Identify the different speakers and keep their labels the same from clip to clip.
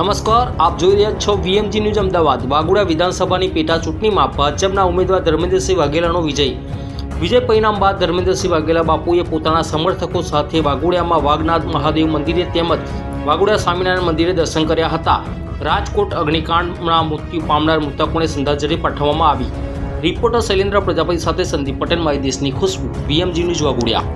Speaker 1: નમસ્કાર, આપ જોઈ રહ્યા છો વીએમજી ન્યૂઝ અમદાવાદ. વાગુડા વિધાનસભાની પેટા ચૂંટણીમાં ભાજપના ઉમેદવાર ધર્મેન્દ્રસિંહ વાઘેલાનો વિજય. વિજય પરિણામ બાદ ધર્મેન્દ્રસિંહ વાઘેલા બાપુએ પોતાના સમર્થકો સાથે વાઘોડિયામાં વાઘનાથ મહાદેવ મંદિરે તેમજ વાગુડા સ્વામિનારાયણ મંદિરે દર્શન કર્યા હતા. રાજકોટ અગ્નિકાંડમાં મૃત્યુ પામનાર મૃતકોને શ્રદ્ધાંજલિ પાઠવવામાં આવી. રિપોર્ટર શૈલેન્દ્ર પ્રજાપતિ સાથે સંદીપ પટેલ, મારી દેશની ખુશ્બુ, વીએમજી ન્યૂઝ વાઘોડિયા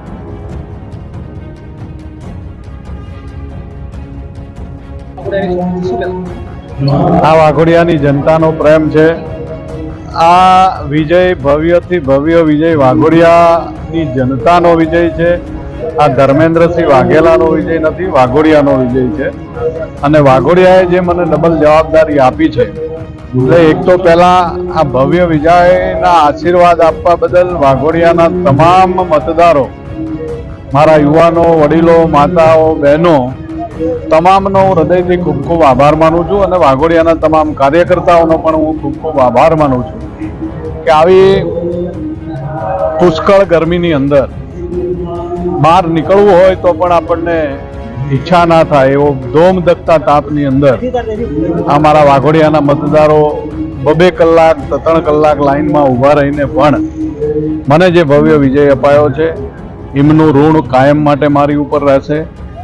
Speaker 2: આ વાઘોડિયાની જનતાનો પ્રેમ છે. આ વિજય ભવ્યથી ભવ્ય વિજય વાઘોડિયાની જનતાનો વિજય છે. આ ધર્મેન્દ્રસિંહ વાઘેલાનો વિજય નથી, વાઘોડિયાનો વિજય છે. અને વાઘોડિયાએ જે મને ડબલ જવાબદારી આપી છે, એટલે એક તો પહેલાં આ ભવ્ય વિજયના આશીર્વાદ આપવા બદલ વાઘોડિયાના તમામ મતદારો, મારા યુવાનો, વડીલો, માતાઓ, બહેનો તમામનો હૃદયથી ખૂબ ખૂબ આભાર માનું છું અને વાઘોડિયાના તમામ કાર્યકર્તાઓનો પણ હું ખૂબ ખૂબ આભાર માનું છું કે આવી પુષ્કળ ગરમીની અંદર બહાર નીકળવું હોય તો પણ આપણને ઈચ્છા ના થાય એવો ધોમ દખતા તાપની અંદર અમારા વાઘોડિયાના મતદારો બબે કલાક ત્રણ કલાક લાઈનમાં ઊભા રહીને પણ મને જે ભવ્ય વિજય અપાયો છે, એમનું ઋણ કાયમ માટે મારી ઉપર રહેશે.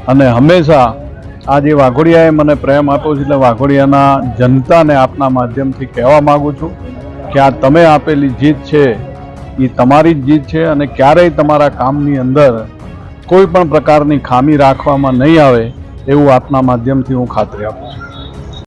Speaker 2: અને હંમેશા આ જે વાઘોડિયાએ મને પ્રેમ આપ્યો છે, એટલે વાઘોડિયાના જનતાને આપના માધ્યમથી કહેવા માગું છું કે આ તમે આપેલી જીત છે, એ તમારી જ જીત છે અને ક્યારેય તમારા કામની અંદર કોઈ પણ પ્રકારની ખામી રાખવામાં નહીં આવે એવું આપના માધ્યમથી હું ખાતરી આપું છું.